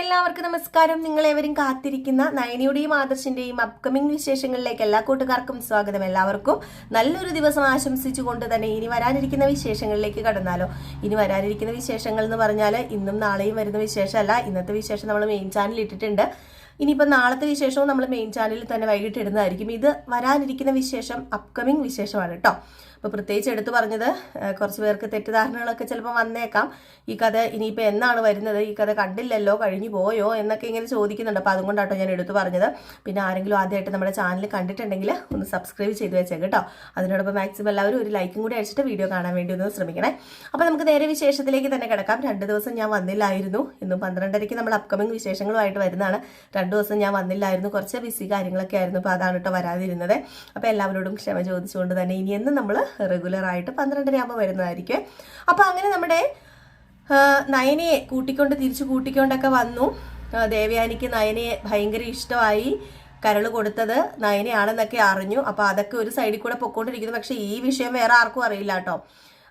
എല്ലാവർക്കും നമസ്കാരം. നിങ്ങളേവരും കാത്തിരിക്കുന്ന നയനിയുടെയും ആദർശിന്റെയും അപ്കമിംഗ് വിശേഷങ്ങളിലേക്ക് എല്ലാ കൂട്ടുകാർക്കും സ്വാഗതം. എല്ലാവർക്കും നല്ലൊരു ദിവസം ആശംസിച്ചുകൊണ്ട് തന്നെ ഇനി വരാനിരിക്കുന്ന വിശേഷങ്ങളിലേക്ക് കടന്നാലോ. ഇനി വരാനിരിക്കുന്ന വിശേഷങ്ങൾ എന്ന് പറഞ്ഞാൽ ഇന്നും നാളെയും വരുന്ന വിശേഷമല്ല. ഇന്നത്തെ വിശേഷം നമ്മൾ മെയിൻ ചാനലിൽ ഇട്ടിട്ടുണ്ട്. ഇനിയിപ്പോൾ നാളത്തെ വിശേഷവും നമ്മൾ മെയിൻ ചാനലിൽ തന്നെ വൈകിട്ട് ഇടുന്നതായിരിക്കും. ഇത് വരാനിരിക്കുന്ന വിശേഷം അപ്കമിംഗ് വിശേഷമാണ് കേട്ടോ. അപ്പോൾ പ്രത്യേകിച്ച് എടുത്തു പറഞ്ഞത് കുറച്ച് പേർക്ക് തെറ്റിദ്ധാരണകളൊക്കെ ചിലപ്പോൾ വന്നേക്കാം. ഈ കഥ ഇനിയിപ്പോൾ എന്നാണ് വരുന്നത്? ഈ കഥ കണ്ടില്ലല്ലോ കഴിഞ്ഞു പോയോ എന്നൊക്കെ ഇങ്ങനെ ചോദിക്കുന്നുണ്ട്. അപ്പോൾ അതുകൊണ്ടാട്ടോ ഞാൻ എടുത്തു പറഞ്ഞത്. പിന്നെ ആരെങ്കിലും ആദ്യമായിട്ട് നമ്മുടെ ചാനൽ കണ്ടിട്ടുണ്ടെങ്കിൽ ഒന്ന് സബ്സ്ക്രൈബ് ചെയ്ത് വെച്ചേ കേട്ടോ. അതിനോടൊപ്പം മാക്സിമം എല്ലാവരും ഒരു ലൈക്കും കൂടി അടിച്ചിട്ട് വീഡിയോ കാണാൻ വേണ്ടി ഒന്ന് ശ്രമിക്കണേ. അപ്പോൾ നമുക്ക് നേരെ വിശേഷത്തിലേക്ക് തന്നെ കിടക്കാം. രണ്ട് ദിവസം ഞാൻ വന്നില്ലായിരുന്നു. ഇന്നും പന്ത്രണ്ടരയ്ക്ക് നമ്മൾ അപ്കമിങ് വിശേഷങ്ങളുമായിട്ട് വരുന്നതാണ്. രണ്ട് ദിവസം ഞാൻ വന്നില്ലായിരുന്നു. കുറച്ച് ബിസി കാര്യങ്ങളൊക്കെ ആയിരുന്നു. അപ്പോൾ അതാണ് കേട്ടോ വരാതിരുന്നത്. അപ്പോൾ എല്ലാവരോടും ക്ഷമ ചോദിച്ചുകൊണ്ട് തന്നെ ഇനി എന്നും നമ്മൾ റെഗുലർ ആയിട്ട് പന്ത്രണ്ടര ആകുമ്പോൾ വരുന്നതായിരിക്കും. അപ്പോൾ അങ്ങനെ നമ്മുടെ നയനയെ കൂട്ടിക്കൊണ്ട് തിരിച്ചു കൂട്ടിക്കൊണ്ടൊക്കെ വന്നു. ദേവയാനിക്ക് നയനയെ ഭയങ്കര ഇഷ്ടമായി കരൾ കൊടുത്തത്. നയനയാണെന്നൊക്കെ അറിഞ്ഞു. അപ്പോൾ അതൊക്കെ ഒരു സൈഡിൽ കൂടെ പൊക്കോണ്ടിരിക്കുന്നു. പക്ഷേ ഈ വിഷയം വേറെ ആർക്കും അറിയില്ല കേട്ടോ.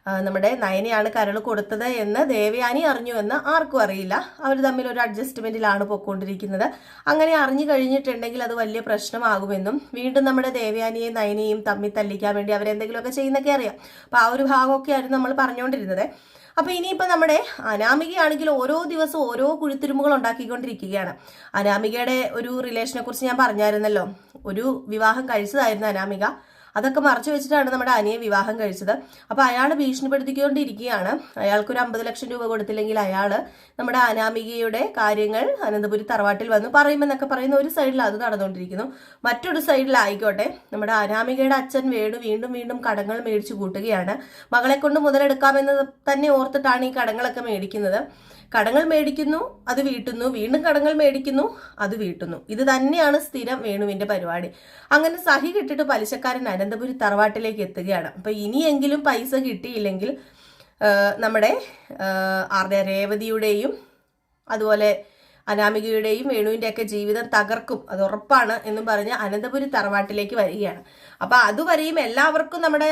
നമ്മുടെ നയനയാണ് കരൾ കൊടുത്തത് എന്ന് ദേവയാനി അറിഞ്ഞു എന്ന് ആർക്കും അറിയില്ല. അവർ തമ്മിൽ ഒരു അഡ്ജസ്റ്റ്മെന്റിലാണ് പൊക്കോണ്ടിരിക്കുന്നത് അങ്ങനെ അറിഞ്ഞു കഴിഞ്ഞിട്ടുണ്ടെങ്കിൽ അത് വലിയ പ്രശ്നമാകുമെന്നും വീണ്ടും നമ്മുടെ ദേവയാനിയെയും നയനയും തമ്മിൽ തല്ലിക്കാൻ വേണ്ടി അവരെന്തെങ്കിലുമൊക്കെ ചെയ്യുന്നൊക്കെ അറിയാം. അപ്പോൾ ആ ഒരു ഭാഗമൊക്കെ ആയിരുന്നു നമ്മൾ പറഞ്ഞുകൊണ്ടിരുന്നത്. അപ്പോൾ ഇനിയിപ്പോൾ നമ്മുടെ അനാമികയാണെങ്കിൽ ഓരോ ദിവസവും ഓരോ കുഴിത്തുരുമ്പുകൾ ഉണ്ടാക്കിക്കൊണ്ടിരിക്കുകയാണ്. അനാമികയുടെ ഒരു റിലേഷനെ കുറിച്ച് ഞാൻ പറഞ്ഞായിരുന്നല്ലോ. ഒരു വിവാഹം കഴിച്ചതായിരുന്നു അനാമിക. അതൊക്കെ മറച്ചു വെച്ചിട്ടാണ് നമ്മുടെ അനിയെ വിവാഹം കഴിച്ചത്. അപ്പോൾ അയാൾ ഭീഷണിപ്പെടുത്തിക്കൊണ്ടിരിക്കുകയാണ്. അയാൾക്ക് ഒരു അമ്പത് ലക്ഷം രൂപ കൊടുത്തില്ലെങ്കിൽ അയാൾ നമ്മുടെ അനാമികയുടെ കാര്യങ്ങൾ അനന്തപുരി തറവാട്ടിൽ വന്ന് പറയുമെന്നൊക്കെ പറയുന്ന ഒരു സൈഡിൽ അത് നടന്നുകൊണ്ടിരിക്കുന്നു. മറ്റൊരു സൈഡിലായിക്കോട്ടെ നമ്മുടെ അനാമികയുടെ അച്ഛൻ വേണു വീണ്ടും വീണ്ടും കടങ്ങൾ മേടിച്ചു കൂട്ടുകയാണ്. മകളെ കൊണ്ട് മുതലെടുക്കാമെന്ന് തന്നെ ഓർത്തിട്ടാണ് ഈ കടങ്ങളൊക്കെ മേടിക്കുന്നത്. കടങ്ങൾ മേടിക്കുന്നു അത് വീട്ടുന്നു വീണ്ടും കടങ്ങൾ മേടിക്കുന്നു അത് വീട്ടുന്നു. ഇത് തന്നെയാണ് സ്ഥിരം വേണുവിന്റെ പരിപാടി. അങ്ങനെ സഹി കിട്ടിട്ട് പലിശക്കാരൻ അനന്തപുരി തറവാട്ടിലേക്ക് എത്തുകയാണ്. അപ്പൊ ഇനിയെങ്കിലും പൈസ കിട്ടിയില്ലെങ്കിൽ നമ്മുടെ ആരുടെ രേവതിയുടെയും അതുപോലെ അനാമികയുടെയും വേണുവിന്റെ ഒക്കെ ജീവിതം തകർക്കും. അത് ഉറപ്പാണ് എന്നും പറഞ്ഞ് അനന്തപുരി തറവാട്ടിലേക്ക് വരികയാണ്. അപ്പൊ അതുവരെയും എല്ലാവർക്കും നമ്മുടെ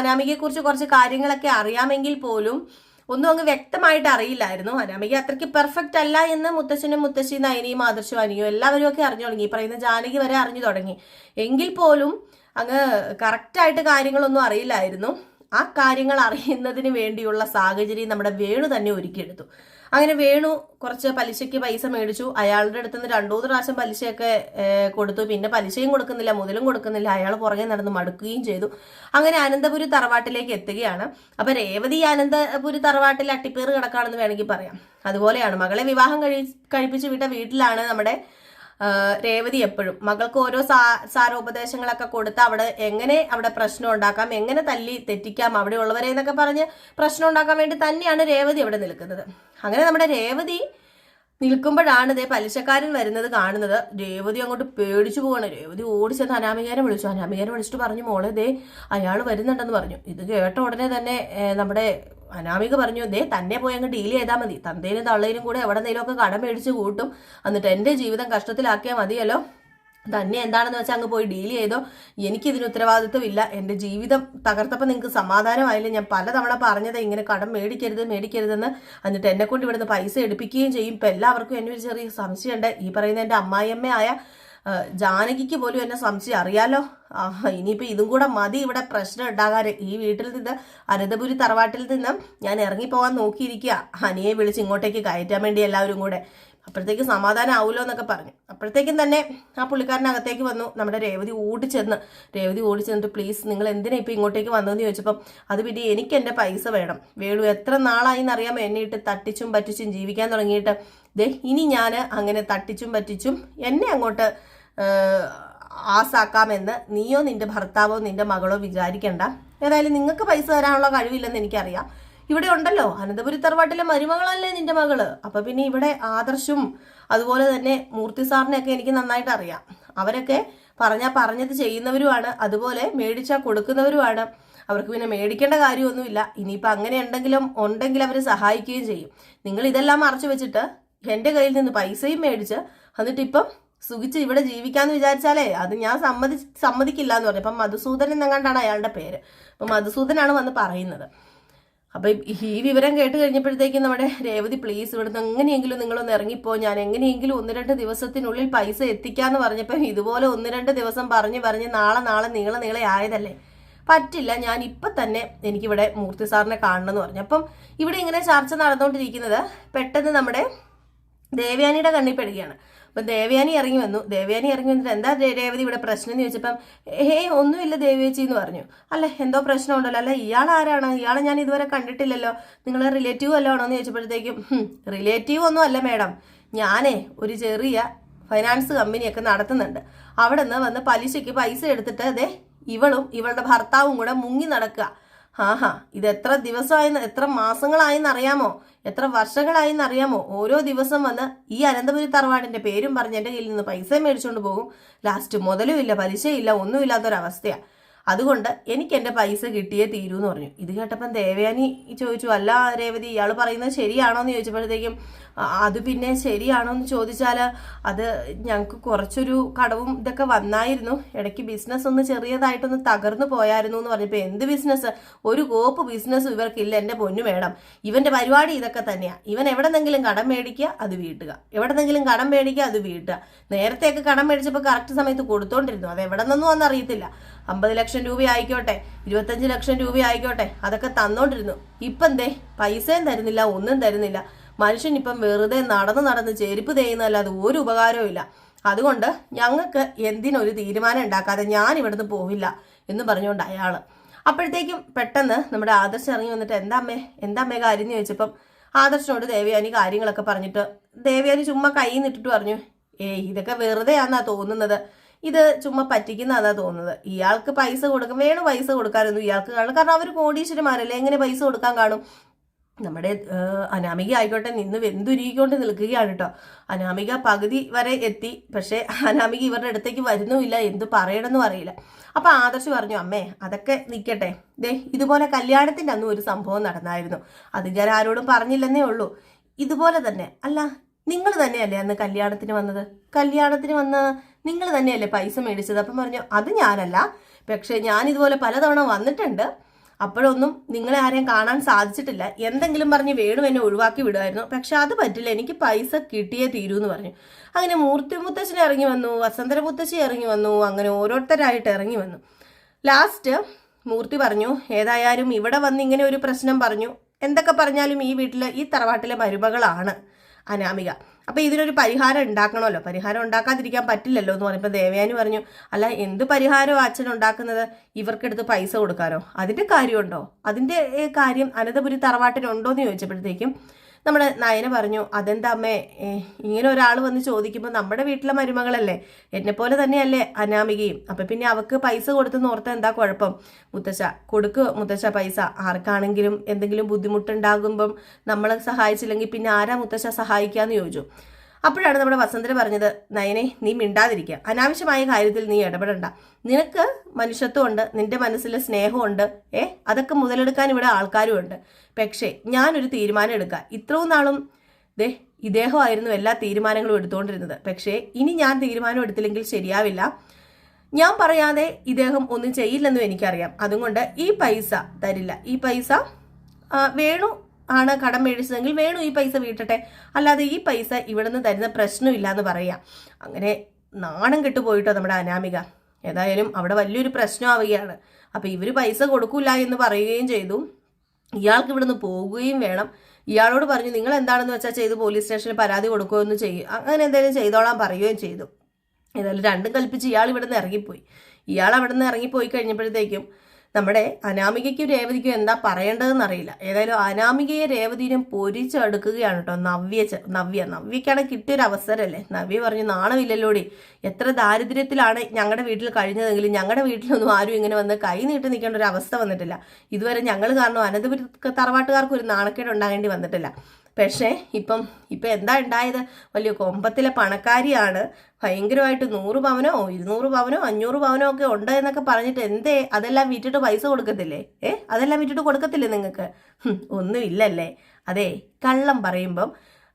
അനാമികയെക്കുറിച്ച് കുറച്ച് കാര്യങ്ങളൊക്കെ അറിയാമെങ്കിൽ പോലും ഒന്നും അങ്ങ് വ്യക്തമായിട്ട് അറിയില്ലായിരുന്നു. അനാമിക അത്രയ്ക്ക് പെർഫെക്റ്റ് അല്ല എന്ന് മുത്തശ്ശനും മുത്തശ്ശി നയനിയും ആദർശവും അനിയും എല്ലാവരും ഒക്കെ അറിഞ്ഞു തുടങ്ങി. ഈ പറയുന്ന ജാനകി വരെ അറിഞ്ഞു തുടങ്ങി. എങ്കിൽ പോലും അങ്ങ് കറക്റ്റായിട്ട് കാര്യങ്ങളൊന്നും അറിയില്ലായിരുന്നു. ആ കാര്യങ്ങൾ അറിയുന്നതിന് വേണ്ടിയുള്ള സാഹചര്യം നമ്മുടെ വേണു തന്നെ ഒരുക്കിയെടുത്തു. അങ്ങനെ വേണു കുറച്ച് പലിശയ്ക്ക് പൈസ മേടിച്ചു. അയാളുടെ അടുത്ത് നിന്ന് രണ്ടു മൂന്ന് പ്രാവശ്യം പലിശയൊക്കെ കൊടുത്തു. പിന്നെ പലിശയും കൊടുക്കുന്നില്ല മുതലും കൊടുക്കുന്നില്ല. അയാൾ പുറകെ നടന്ന് മടുക്കുകയും ചെയ്തു. അങ്ങനെ അനന്തപുരി തറവാട്ടിലേക്ക് എത്തുകയാണ്. അപ്പൊ രേവതി അനന്തപുരി തറവാട്ടിൽ അട്ടിപ്പേറ് കിടക്കാണെന്ന് വേണമെങ്കിൽ പറയാം. അതുപോലെയാണ്. മകളെ വിവാഹം കഴി കഴിപ്പിച്ച് വിട്ട വീട്ടിലാണ് നമ്മുടെ രേവതി എപ്പോഴും. മകൾക്ക് ഓരോ സാ സാരോപദേശങ്ങളൊക്കെ കൊടുത്ത് അവിടെ എങ്ങനെ അവിടെ പ്രശ്നം ഉണ്ടാക്കാം എങ്ങനെ തല്ലി തെറ്റിക്കാം അവിടെ ഉള്ളവരെ എന്നൊക്കെ പറഞ്ഞ് പ്രശ്നം ഉണ്ടാക്കാൻ വേണ്ടി തന്നെയാണ് രേവതി അവിടെ നിൽക്കുന്നത്. അങ്ങനെ നമ്മുടെ രേവതി നിൽക്കുമ്പോഴാണ് ഇതേ പലിശക്കാരൻ വരുന്നത് കാണുന്നത്. രേവതി അങ്ങോട്ട് പേടിച്ചു പോവാണ്. രേവതി ഓടിച്ചെന്ന് അനാമികാരം വിളിച്ചു. അനാമികാരം വിളിച്ചിട്ട് പറഞ്ഞു മോളെ ദേ അയാൾ വരുന്നുണ്ടെന്ന് പറഞ്ഞു. ഇത് കേട്ട ഉടനെ തന്നെ നമ്മുടെ അനാമിക പറഞ്ഞു ദേ തന്നെ പോയി അങ്ങ് ഡീൽ ചെയ്താൽ മതി. തന്തേനും തള്ളേനും കൂടെ എവിടെ നിന്നൊക്കെ കടം മേടിച്ച് കൂട്ടും. എന്നിട്ട് എന്റെ ജീവിതം കഷ്ടത്തിലാക്കിയാൽ മതിയല്ലോ. തന്നെ എന്താണെന്ന് വെച്ചാൽ അങ്ങ് പോയി ഡീൽ ചെയ്തോ. എനിക്കിതിന് ഉത്തരവാദിത്വമില്ല എന്റെ ജീവിതം തകർത്തപ്പോൾ നിങ്ങൾക്ക് സമാധാനമായില്ല? ഞാൻ പലതവണ പറഞ്ഞത് ഇങ്ങനെ കടം മേടിക്കരുത് മേടിക്കരുതെന്ന്. എന്നിട്ട് എന്നെ കൊണ്ട് ഇവിടുന്ന് പൈസ എടുപ്പിക്കുകയും ചെയ്യും. ഇപ്പം എല്ലാവർക്കും എന്നെ ഒരു ചെറിയ സംശയമുണ്ട്. ഈ പറയുന്ന എന്റെ അമ്മായിയമ്മയായ ജാനകിക്ക് പോലും എന്നെ സംശയം അറിയാലോ? ഇനിയിപ്പോൾ ഇതും കൂടെ മതി ഇവിടെ പ്രശ്നം ഉണ്ടാകാൻ. ഈ വീട്ടിൽ നിന്ന് അനന്തപുരി തറവാട്ടിൽ നിന്ന് ഞാൻ ഇറങ്ങിപ്പോകാൻ നോക്കിയിരിക്കുക. ഹനിയെ വിളിച്ച് ഇങ്ങോട്ടേക്ക് കയറ്റാൻ വേണ്ടി എല്ലാവരും കൂടെ. അപ്പോഴത്തേക്ക് സമാധാനം ആവുമല്ലോ എന്നൊക്കെ പറഞ്ഞു. അപ്പോഴത്തേക്കും തന്നെ ആ പുള്ളിക്കാരനകത്തേക്ക് വന്നു. നമ്മുടെ രേവതി ഓടിച്ചെന്ന്. രേവതി ഓടിച്ചെന്നിട്ട് പ്ലീസ് നിങ്ങൾ എന്തിനാ ഇപ്പം ഇങ്ങോട്ടേക്ക് വന്നതെന്ന് ചോദിച്ചപ്പം അത് പിന്നെ എനിക്ക് എന്റെ പൈസ വേണം. വേണു എത്ര നാളായി എന്നറിയാമോ എന്നെ ഇട്ട് തട്ടിച്ചും പറ്റിച്ചും ജീവിക്കാൻ തുടങ്ങിയിട്ട്. ദേ ഇനി ഞാൻ അങ്ങനെ തട്ടിച്ചും പറ്റിച്ചും എന്നെ അങ്ങോട്ട് ആസാക്കാമെന്ന് നീയോ നിന്റെ ഭർത്താവോ നിന്റെ മകളോ വിചാരിക്കണ്ട. ഏതായാലും നിങ്ങൾക്ക് പൈസ തരാനുള്ള കഴിവില്ലെന്ന് എനിക്കറിയാം. ഇവിടെ ഉണ്ടല്ലോ അനന്തപുരി തറവാട്ടിലെ മരുമകളല്ലേ നിന്റെ മകൾ? അപ്പൊ പിന്നെ ഇവിടെ ആദർശും അതുപോലെ തന്നെ മൂർത്തി സാറിനെയൊക്കെ എനിക്ക് നന്നായിട്ട് അറിയാം. അവരൊക്കെ പറഞ്ഞാൽ പറഞ്ഞത് ചെയ്യുന്നവരുമാണ് അതുപോലെ മേടിച്ചാൽ കൊടുക്കുന്നവരുമാണ്. അവർക്ക് പിന്നെ മേടിക്കേണ്ട കാര്യമൊന്നുമില്ല. ഇനിയിപ്പോൾ അങ്ങനെ ഉണ്ടെങ്കിലും ഉണ്ടെങ്കിൽ അവർ സഹായിക്കുകയും ചെയ്യും. നിങ്ങൾ ഇതെല്ലാം മറച്ചു വെച്ചിട്ട് എന്റെ കയ്യിൽ നിന്ന് പൈസയും മേടിച്ച് എന്നിട്ട് ഇപ്പം സുഖിച്ച് ഇവിടെ ജീവിക്കാന്ന് വിചാരിച്ചാലേ അത് ഞാൻ സമ്മതി സമ്മതിക്കില്ല എന്ന് പറഞ്ഞു. അപ്പം മധുസൂദൻ എന്നെങ്ങാണ്ടാണ് അയാളുടെ പേര്. അപ്പം മധുസൂദനാണ് വന്ന് പറയുന്നത്. അപ്പൊ ഈ വിവരം കേട്ട് കഴിഞ്ഞപ്പോഴത്തേക്കും നമ്മുടെ രേവതി പ്ലീസ് ഇവിടുന്ന് എങ്ങനെയെങ്കിലും നിങ്ങളൊന്ന് ഇറങ്ങിപ്പോ. ഞാൻ എങ്ങനെയെങ്കിലും ഒന്ന് രണ്ട് ദിവസത്തിനുള്ളിൽ പൈസ എത്തിക്കാന്ന് പറഞ്ഞപ്പോൾ ഇതുപോലെ ഒന്ന് രണ്ട് ദിവസം പറഞ്ഞു പറഞ്ഞ് നാളെ നാളെ നീള നീളെ ആയതല്ലേ? പറ്റില്ല. ഞാൻ ഇപ്പം തന്നെ എനിക്കിവിടെ മൂർത്തി സാറിനെ കാണണം എന്ന് പറഞ്ഞു. അപ്പം ഇവിടെ ഇങ്ങനെ ചർച്ച നടന്നുകൊണ്ടിരിക്കുന്നത് പെട്ടെന്ന് നമ്മുടെ ദേവയാനിയുടെ കണ്ണിൽ പെടുകയാണ്. അപ്പം ദേവയാനി ഇറങ്ങി വന്നു. ദേവയാനി ഇറങ്ങി വന്നിട്ട് എന്താ രേവതി ഇവിടെ പ്രശ്നം എന്ന് ചോദിച്ചപ്പം ഏ ഒന്നുമില്ല ദേവിയേച്ചി എന്ന് പറഞ്ഞു. അല്ല എന്തോ പ്രശ്നം ഉണ്ടല്ലോ അല്ല ഇയാൾ ആരാണ്? ഇയാളെ ഞാൻ ഇതുവരെ കണ്ടിട്ടില്ലല്ലോ. നിങ്ങൾ റിലേറ്റീവ് അല്ല ആണോ എന്ന് ചോദിച്ചപ്പോഴത്തേക്കും റിലേറ്റീവ് ഒന്നും അല്ല മേഡം ഞാനേ ഒരു ചെറിയ ഫൈനാൻസ് കമ്പനിയൊക്കെ നടത്തുന്നുണ്ട്. അവിടെ നിന്ന് വന്ന് പലിശയ്ക്ക് പൈസ എടുത്തിട്ട് അതെ ഇവളും ഇവളുടെ ഭർത്താവും കൂടെ മുങ്ങി നടക്കുക. ആഹാ ഇത് എത്ര ദിവസമായി എത്ര മാസങ്ങളായെന്ന് അറിയാമോ? എത്ര വർഷങ്ങളായെന്ന് അറിയാമോ? ഓരോ ദിവസം വന്ന് ഈ അനന്തപുരി തറവാടിന്റെ പേരും പറഞ്ഞ് എന്റെ കയ്യിൽ നിന്ന് പൈസ മേടിച്ചുകൊണ്ട് പോകും. ലാസ്റ്റ് മുതലും ഇല്ല പലിശയില്ല ഒന്നുമില്ലാത്തൊരവസ്ഥയാണ് അതുകൊണ്ട് എനിക്ക് എന്റെ പൈസ കിട്ടിയേ തീരൂ എന്ന് പറഞ്ഞു. ഇത് കേട്ടപ്പം ദേവയാനി ചോദിച്ചു അല്ല രേവതി ഇയാൾ പറയുന്നത് ശരിയാണോ എന്ന് ചോദിച്ചപ്പോഴത്തേക്കും "ആ, അത് പിന്നെ ശരിയാണോ എന്ന് ചോദിച്ചാൽ അത് ഞങ്ങൾക്ക് കുറച്ചൊരു കടവും ഇതൊക്കെ വന്നായിരുന്നു. ഇടയ്ക്ക് ബിസിനസ് ഒന്ന് ചെറിയതായിട്ടൊന്ന് തകർന്നു പോയായിരുന്നു എന്ന് പറഞ്ഞപ്പോൾ എന്ത് ബിസിനസ് ഒരു കോപ്പ് ബിസിനസ് ഇവർക്കില്ല എന്റെ പൊന്നു മേഡം. ഇവന്റെ പരിപാടി ഇതൊക്കെ തന്നെയാണ് ഇവൻ എവിടെന്നെങ്കിലും കടം മേടിക്കുക അത് വീട്ടുക. എവിടെന്നെങ്കിലും കടം മേടിക്കുക അത് വീട്ടുക. നേരത്തെയൊക്കെ കടം മേടിച്ചപ്പോൾ കറക്റ്റ് സമയത്ത് കൊടുത്തോണ്ടിരുന്നു. അത് എവിടെ നിന്നും അന്നറിയത്തില്ല അമ്പത് ലക്ഷം രൂപ ആയിക്കോട്ടെ ഇരുപത്തഞ്ച് ലക്ഷം രൂപ ആയിക്കോട്ടെ അതൊക്കെ തന്നോണ്ടിരുന്നു. ഇപ്പം എന്തേ പൈസയും തരുന്നില്ല ഒന്നും തരുന്നില്ല. മനുഷ്യൻ ഇപ്പം വെറുതെ നടന്ന് നടന്ന് ചെരുപ്പ് തേയുന്നതല്ലാതെ ഒരു ഉപകാരവും ഇല്ല. അതുകൊണ്ട് ഞങ്ങൾക്ക് എന്തിനൊരു തീരുമാനം ഉണ്ടാക്കാതെ ഞാൻ ഇവിടുന്ന് പോവില്ല എന്ന് പറഞ്ഞുകൊണ്ട് അയാൾ അപ്പോഴത്തേക്കും പെട്ടെന്ന് നമ്മുടെ ആദർശം ഇറങ്ങി വന്നിട്ട് എന്താ അമ്മേ? എന്താ അമ്മേ കാര്യം? എന്ന് ചോദിച്ചപ്പം ആദർശനോട് ദേവയാനി കാര്യങ്ങളൊക്കെ പറഞ്ഞിട്ട് ദേവയാനി ചുമ്മാ കൈ നിട്ടിട്ട് പറഞ്ഞു ഏയ് ഇതൊക്കെ വെറുതെ തോന്നുന്നത്. ഇത് ചുമ്മാ പറ്റിക്കുന്നതാ തോന്നുന്നത്. ഇയാൾക്ക് പൈസ കൊടുക്കും വേണം പൈസ കൊടുക്കാനൊന്നും ഇയാൾക്ക് കാണും. കാരണം അവർ കോടീശ്വരന്മാരല്ലേ എങ്ങനെ പൈസ കൊടുക്കാൻ കാണും? നമ്മുടെ അനാമിക ആയിക്കോട്ടെ നിന്ന് വെന്തുരുകിക്കൊണ്ട് നിൽക്കുകയാണ് കേട്ടോ അനാമിക പകുതി വരെ എത്തി. പക്ഷേ അനാമിക ഇവരുടെ അടുത്തേക്ക് വരുന്നുമില്ല. എന്ത് പറയണമെന്നും അറിയില്ല. അപ്പൊ ആദർശ് പറഞ്ഞു അമ്മേ അതൊക്കെ നിൽക്കട്ടെ ദേ ഇതുപോലെ കല്യാണത്തിന്റെ അന്നും ഒരു സംഭവം നടന്നായിരുന്നു. അത് ഞാൻ ആരോടും പറഞ്ഞില്ലെന്നേ ഉള്ളൂ. ഇതുപോലെ തന്നെ. അല്ല നിങ്ങൾ തന്നെയല്ലേ അന്ന് കല്യാണത്തിന് വന്നത്? കല്യാണത്തിന് വന്ന് നിങ്ങൾ തന്നെയല്ലേ പൈസ മേടിച്ചത്? അപ്പം പറഞ്ഞു അത് ഞാനല്ല. പക്ഷേ ഞാൻ ഇതുപോലെ പലതവണ വന്നിട്ടുണ്ട്. അപ്പോഴൊന്നും നിങ്ങളെ ആരെയും കാണാൻ സാധിച്ചിട്ടില്ല. എന്തെങ്കിലും പറഞ്ഞ് വേണു എന്നെ ഒഴിവാക്കി വിടുമായിരുന്നു. പക്ഷെ അത് പറ്റില്ല. എനിക്ക് പൈസ കിട്ടിയേ തീരൂ എന്ന് പറഞ്ഞു. അങ്ങനെ മൂർത്തി മുത്തശ്ശൻ ഇറങ്ങി വന്നു വസന്തര മുത്തശ്ശി ഇറങ്ങി വന്നു അങ്ങനെ ഓരോരുത്തരായിട്ട് ഇറങ്ങി വന്നു. ലാസ്റ്റ് മൂർത്തി പറഞ്ഞു ഏതായാലും ഇവിടെ വന്ന് ഇങ്ങനെ ഒരു പ്രശ്നം പറഞ്ഞു. എന്തൊക്കെ പറഞ്ഞാലും ഈ വീട്ടിലെ ഈ തറവാട്ടിലെ മരുമകളാണ്. അനാമിക. അപ്പൊ ഇതിനൊരു പരിഹാരം ഉണ്ടാക്കണമല്ലോ. പരിഹാരം ഉണ്ടാക്കാതിരിക്കാൻ പറ്റില്ലല്ലോ എന്ന് പറഞ്ഞപ്പോൾ ദേവയാനി പറഞ്ഞു അല്ല എന്ത് പരിഹാരമോ അച്ഛൻ ഉണ്ടാക്കുന്നത്? ഇവർക്കെടുത്ത് പൈസ കൊടുക്കാനോ? അതിന്റെ കാര്യമുണ്ടോ? അതിന്റെ കാര്യം അനന്തപുരി തറവാട്ടിനുണ്ടോ എന്ന് ചോദിച്ചപ്പോഴത്തേക്കും നമ്മുടെ നയന പറഞ്ഞു അതെന്താ അമ്മേ? ഇങ്ങനെ ഒരാൾ വന്ന് ചോദിക്കുമ്പോൾ നമ്മുടെ വീട്ടിലെ മരുമകളല്ലേ? എന്നെ പോലെ തന്നെയല്ലേ അനാമികയും. അപ്പം പിന്നെ അവക്ക് പൈസ കൊടുത്ത് നോർത്ത എന്താ കുഴപ്പം? മുത്തശ്ശ കൊടുക്കുക മുത്തശ്ശ പൈസ. ആർക്കാണെങ്കിലും എന്തെങ്കിലും ബുദ്ധിമുട്ടുണ്ടാകുമ്പം നമ്മളെ സഹായിച്ചില്ലെങ്കിൽ പിന്നെ ആരാ മുത്തശ്ശ സഹായിക്കാന്ന് ചോദിച്ചു. അപ്പോഴാണ് നമ്മുടെ വസന്തര പറഞ്ഞത് നയനെ നീ മിണ്ടാതിരിക്കുക അനാവശ്യമായ കാര്യത്തിൽ നീ ഇടപെടണ്ട. നിനക്ക് മനുഷ്യത്വമുണ്ട് നിന്റെ മനസ്സിൽ സ്നേഹമുണ്ട്. ഏ അതൊക്കെ മുതലെടുക്കാൻ ഇവിടെ ആൾക്കാരും ഉണ്ട് പക്ഷേ ഞാനൊരു തീരുമാനം എടുക്കുക ഇത്രയും നാളും ദേ ഇദ്ദേഹമായിരുന്നു എല്ലാ തീരുമാനങ്ങളും എടുത്തുകൊണ്ടിരുന്നത്. പക്ഷേ ഇനി ഞാൻ തീരുമാനം എടുത്തില്ലെങ്കിൽ ശരിയാവില്ല. ഞാൻ പറയാതെ ഇദ്ദേഹം ഒന്നും ചെയ്യില്ലെന്നും എനിക്കറിയാം. അതുകൊണ്ട് ഈ പൈസ തരില്ല. ഈ പൈസ വേണു ആണ് കടം മേടിച്ചതെങ്കിൽ വേണു ഈ പൈസ വീട്ടട്ടെ. അല്ലാതെ ഈ പൈസ ഇവിടുന്ന് തരുന്ന പ്രശ്നമില്ല എന്ന് പറയാം. അങ്ങനെ നാണം കെട്ടുപോയിട്ടോ നമ്മുടെ അനാമിക. ഏതായാലും അവിടെ വലിയൊരു പ്രശ്നം ആവുകയാണ് അപ്പൊ ഇവർ പൈസ കൊടുക്കൂല എന്ന് പറയുകയും ചെയ്തു. ഇയാൾക്ക് ഇവിടുന്ന് പോവുകയും വേണം. ഇയാളോട് പറഞ്ഞു നിങ്ങൾ എന്താണെന്ന് വെച്ചാൽ ചെയ്ത് പോലീസ് സ്റ്റേഷനിൽ പരാതി കൊടുക്കുകയൊന്ന് ചെയ്യും. അങ്ങനെ എന്തെങ്കിലും ചെയ്തോളാൻ പറയുകയും ചെയ്തു. ഏതായാലും രണ്ടും കൽപ്പിച്ച് ഇയാൾ ഇവിടുന്ന് ഇറങ്ങിപ്പോയി. ഇയാൾ അവിടെ നിന്ന് ഇറങ്ങിപ്പോയി കഴിഞ്ഞപ്പോഴത്തേക്കും നമ്മുടെ അനാമികയ്ക്കും രേവതിക്കും എന്താ പറയേണ്ടതെന്ന് അറിയില്ല. ഏതായാലും അനാമികയെ രേവതിനും പൊരിച്ചടുക്കുകയാണ് കേട്ടോ നവ്യ നവ്യ. നവ്യക്കാണ് കിട്ടിയൊരു അവസരമല്ലേ? നവ്യ പറഞ്ഞു നാണമില്ലല്ലോടി. എത്ര ദാരിദ്ര്യത്തിലാണ് ഞങ്ങളുടെ വീട്ടിൽ കഴിഞ്ഞതെങ്കിലും ഞങ്ങളുടെ വീട്ടിലൊന്നും ആരും ഇങ്ങനെ വന്ന് കൈ നീട്ടി നിൽക്കേണ്ട ഒരു അവസ്ഥ വന്നിട്ടില്ല. ഇതുവരെ ഞങ്ങൾ കാരണം അനന്തപുരി തറവാട്ടുകാർക്ക് ഒരു നാണക്കേട് ഉണ്ടാകേണ്ടി വന്നിട്ടില്ല. പക്ഷേ ഇപ്പം ഇപ്പം എന്താ ഉണ്ടായത് വലിയ കൊമ്പത്തിലെ പണക്കാരിയാണ് ഭയങ്കരമായിട്ട് നൂറ് പവനോ ഇരുന്നൂറ് പവനോ അഞ്ഞൂറ് പവനോ ഒക്കെ ഉണ്ട് എന്നൊക്കെ പറഞ്ഞിട്ട് എന്തേ? അതെല്ലാം വിറ്റിട്ട് പൈസ കൊടുക്കത്തില്ലേ? ഏ? അതെല്ലാം വിറ്റിട്ട് കൊടുക്കത്തില്ലേ നിങ്ങൾക്ക്? ഒന്നും ഇല്ലല്ലേ അതെ കള്ളം പറയുമ്പം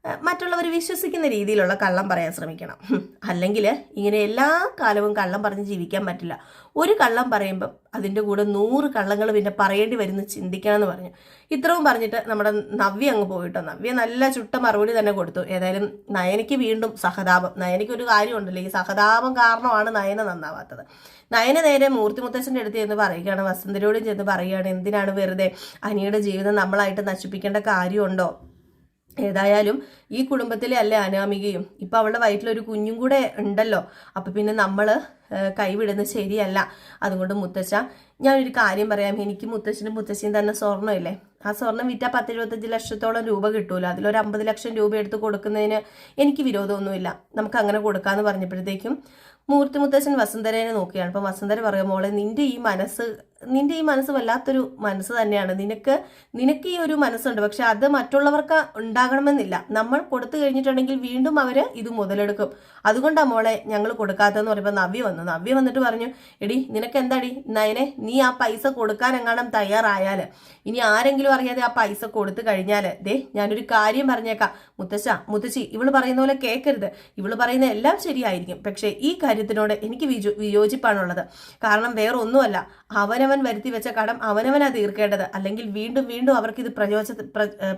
മറ്റുള്ളവർ വിശ്വസിക്കുന്ന രീതിയിലുള്ള കള്ളം പറയാൻ ശ്രമിക്കണം. അല്ലെങ്കിൽ ഇങ്ങനെ എല്ലാ കാലവും കള്ളം പറഞ്ഞ് ജീവിക്കാൻ പറ്റില്ല. ഒരു കള്ളം പറയുമ്പം അതിന്റെ കൂടെ നൂറ് കള്ളങ്ങൾ പിന്നെ പറയേണ്ടി വരുന്ന ചിന്തിക്കണം എന്ന് പറഞ്ഞു. ഇത്രയും പറഞ്ഞിട്ട് നമ്മുടെ നവ്യ അങ്ങ് പോയിട്ടോ? നവ്യ നല്ല ചുട്ട മറുപടി തന്നെ കൊടുത്തു. ഏതായാലും നയനയ്ക്ക് വീണ്ടും സഹതാപം. നയനയ്ക്ക് ഒരു കാര്യമുണ്ടല്ലോ ഈ സഹതാപം കാരണമാണ് നയന നന്നാവാത്തത്. നയന നേരെ മൂർത്തി മുത്തച്ഛന്റെ അടുത്ത് ചെന്ന് പറയുകയാണ് വസന്തരോടും ചെന്ന് പറയുകയാണ് എന്തിനാണ് വെറുതെ അനിയുടെ ജീവിതം നമ്മളായിട്ട് നശിപ്പിക്കേണ്ട കാര്യമുണ്ടോ? ഏതായാലും ഈ കുടുംബത്തിലെ അല്ലേ അനാമികയും? ഇപ്പം അവളുടെ വയറ്റിലൊരു കുഞ്ഞും കൂടെ ഉണ്ടല്ലോ. അപ്പം പിന്നെ നമ്മൾ കൈവിടുന്നത് ശരിയല്ല. അതുകൊണ്ട് മുത്തശ്ശ ഞാനൊരു കാര്യം പറയാം. എനിക്ക് മുത്തശ്ശനും മുത്തശ്ശിയും തന്നെ സ്വർണമില്ലേ? ആ സ്വർണം വിറ്റാൽ പത്തെഴുപത്തഞ്ച് ലക്ഷത്തോളം രൂപ കിട്ടുമല്ലോ അതിലൊരു അമ്പത് ലക്ഷം രൂപ എടുത്ത് കൊടുക്കുന്നതിന് എനിക്ക് വിരോധമൊന്നുമില്ല. നമുക്ക് അങ്ങനെ കൊടുക്കാന്ന് പറഞ്ഞപ്പോഴത്തേക്കും മൂർത്തി മുത്തശ്ശൻ വസുന്ധരേനെ നോക്കിയാണ്. അപ്പം വസുന്ധര പറയും മോളെ നിന്റെ ഈ മനസ്സ് നിന്റെ ഈ മനസ്സ് വല്ലാത്തൊരു മനസ്സ് തന്നെയാണ്. നിനക്ക് നിനക്ക് ഈ ഒരു മനസ്സുണ്ട്. പക്ഷെ അത് മറ്റുള്ളവർക്ക് ഉണ്ടാകണമെന്നില്ല. നമ്മൾ കൊടുത്തു കഴിഞ്ഞിട്ടുണ്ടെങ്കിൽ വീണ്ടും അവർ ഇത് മുതലെടുക്കും. അതുകൊണ്ടാണ് മോളെ ഞങ്ങൾ കൊടുക്കാത്തതെന്ന് പറയുമ്പോൾ നവ്യ വന്നു. നവ്യ വന്നിട്ട് പറഞ്ഞു എടി നിനക്ക് എന്താടി? നയനെ നീ ആ പൈസ കൊടുക്കാൻ എങ്ങാനും തയ്യാറായാൽ ഇനി ആരെങ്കിലും അറിയാതെ ആ പൈസ കൊടുത്തു കഴിഞ്ഞാൽ ദേ ഞാനൊരു കാര്യം പറഞ്ഞേക്കാം. മുത്തശ്ശ മുത്തശ്ശി ഇവൾ പറയുന്ന പോലെ കേൾക്കരുത് ഇവൾ പറയുന്ന എല്ലാം ശരിയായിരിക്കും. പക്ഷേ ഈ കാര്യത്തിനോട് എനിക്ക് വിയോജിപ്പാണുള്ളത്. കാരണം വേറെ ഒന്നുമല്ല അവനവൻ വരുത്തി വെച്ച കടം അവനവനാ തീർക്കേണ്ടത്. അല്ലെങ്കിൽ വീണ്ടും വീണ്ടും അവർക്ക് ഇത് പ്രചോദ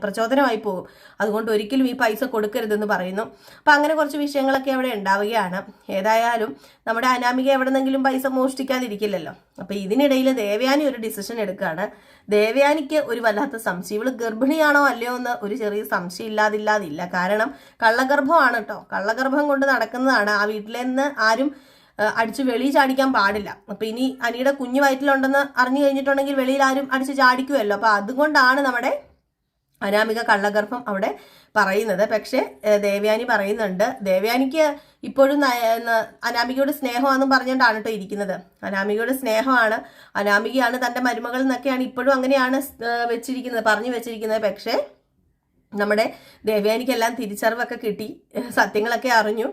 പ്രചോദനമായി പോകും. അതുകൊണ്ട് ഒരിക്കലും ഈ പൈസ കൊടുക്കരുതെന്ന് പറയുന്നു. അപ്പം അങ്ങനെ കുറച്ച് വിഷയങ്ങളൊക്കെ അവിടെ ഉണ്ടാവുകയാണ്. ഏതായാലും നമ്മുടെ അനാമിക എവിടെന്നെങ്കിലും പൈസ മോഷ്ടിക്കാതിരിക്കില്ലല്ലോ. അപ്പം ഇതിനിടയിൽ ദേവയാനി ഒരു ഡിസിഷൻ എടുക്കുകയാണ്. ദേവയാനിക്ക് ഒരു വല്ലാത്ത സംശയം. ഇവൾ ഗർഭിണിയാണോ അല്ലയോ എന്ന് ഒരു ചെറിയ സംശയം ഇല്ലാതില്ലാതില്ല. കാരണം കള്ളഗർഭമാണ് കേട്ടോ. കള്ളഗർഭം കൊണ്ട് നടക്കുന്നതാണ്. ആ വീട്ടിലെന്ന് ആരും അടിച്ച് വെളിയിൽ ചാടിക്കാൻ പാടില്ല. അപ്പൊ ഇനി അനിയുടെ കുഞ്ഞു വയറ്റിലുണ്ടെന്ന് അറിഞ്ഞു കഴിഞ്ഞിട്ടുണ്ടെങ്കിൽ വെളിയിൽ ആരും അടിച്ച് ചാടിക്കുമല്ലോ അപ്പൊ അതുകൊണ്ടാണ് നമ്മുടെ അനാമിക കള്ളഗർഭം അവിടെ പറയുന്നത്. പക്ഷേ ദേവയാനി പറയുന്നുണ്ട് ദേവയാനിക്ക് ഇപ്പോഴും അനാമികയോട് സ്നേഹമാണെന്നും പറഞ്ഞുകൊണ്ടാണ് കേട്ടോ ഇരിക്കുന്നത്. അനാമികയോട് സ്നേഹമാണ് അനാമികയാണ് തന്റെ മരുമകൾ എന്നൊക്കെയാണ് ഇപ്പോഴും അങ്ങനെയാണ് വെച്ചിരിക്കുന്നത് പറഞ്ഞു വെച്ചിരിക്കുന്നത്. പക്ഷേ നമ്മുടെ ദേവയാനിക്കെല്ലാം തിരിച്ചറിവൊക്കെ കിട്ടി സത്യങ്ങളൊക്കെ അറിഞ്ഞു.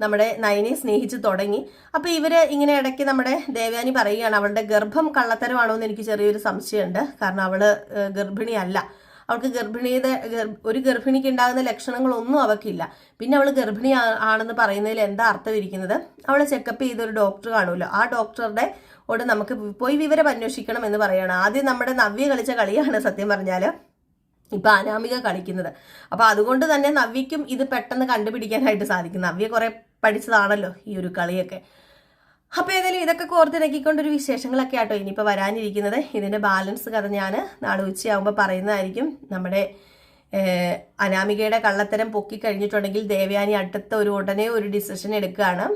നമ്മുടെ നയനെ സ്നേഹിച്ച് തുടങ്ങി. അപ്പോൾ ഇവർ ഇങ്ങനെ ഇടയ്ക്ക് നമ്മുടെ ദേവയാനി പറയുകയാണ് അവളുടെ ഗർഭം കള്ളത്തരമാണോ എന്ന് എനിക്ക് ചെറിയൊരു സംശയമുണ്ട്. കാരണം അവൾ ഗർഭിണിയല്ല. അവൾക്ക് ഗർഭിണിയുടെ ഒരു ഗർഭിണിക്ക് ഉണ്ടാകുന്ന ലക്ഷണങ്ങളൊന്നും അവൾക്കില്ല പിന്നെ അവൾ ഗർഭിണി ആണെന്ന് പറയുന്നതിൽ എന്താ അർത്ഥം ഇരിക്കുന്നത് അവളെ ചെക്കപ്പ് ചെയ്ത ഒരു ഡോക്ടർ കാണുമല്ലോ. ആ ഡോക്ടറുടെ ഓട് നമുക്ക് പോയി വിവരം അന്വേഷിക്കണം എന്ന് പറയാണ് ആദ്യം നമ്മുടെ നവ്യ കളിച്ച കളിയാണ് സത്യം പറഞ്ഞാൽ ഇപ്പൊ അനാമിക കളിക്കുന്നത്. അപ്പൊ അതുകൊണ്ട് തന്നെ നവ്യക്കും ഇത് പെട്ടെന്ന് കണ്ടുപിടിക്കാനായിട്ട് സാധിക്കും. നവ്യ കുറെ പഠിച്ചതാണല്ലോ ഈ ഒരു കളിയൊക്കെ. അപ്പോൾ ഏതായാലും ഇതൊക്കെ കോർത്തിണക്കിക്കൊണ്ടൊരു വിശേഷങ്ങളൊക്കെ ആട്ടോ ഇനിയിപ്പോൾ വരാനിരിക്കുന്നത്. ഇതിന്റെ ബാലൻസ് കഥ ഞാൻ നാളെ ഉച്ചയാകുമ്പോൾ പറയുന്നതായിരിക്കും. നമ്മുടെ അനാമികയുടെ കള്ളത്തരം പൊക്കി കഴിഞ്ഞിട്ടുണ്ടെങ്കിൽ ദേവയാനി അടുത്ത ഒരു ഉടനെ ഒരു ഡിസിഷൻ എടുക്കുകയാണ്.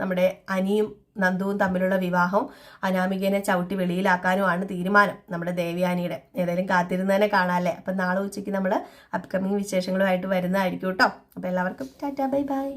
നമ്മുടെ അനിയും നന്ദുവും തമ്മിലുള്ള വിവാഹം അനാമികനെ ചവിട്ടി വെളിയിലാക്കാനുമാണ് തീരുമാനം നമ്മുടെ ദേവയാനിയുടെ. ഏതായാലും കാത്തിരുന്നതിനെ കാണാല്ലേ? അപ്പം നാളെ ഉച്ചയ്ക്ക് നമ്മൾ അപ്കമിങ് വിശേഷങ്ങളുമായിട്ട് വരുന്നതായിരിക്കും കേട്ടോ. അപ്പോൾ എല്ലാവർക്കും ടാറ്റാ ബൈ ബൈ.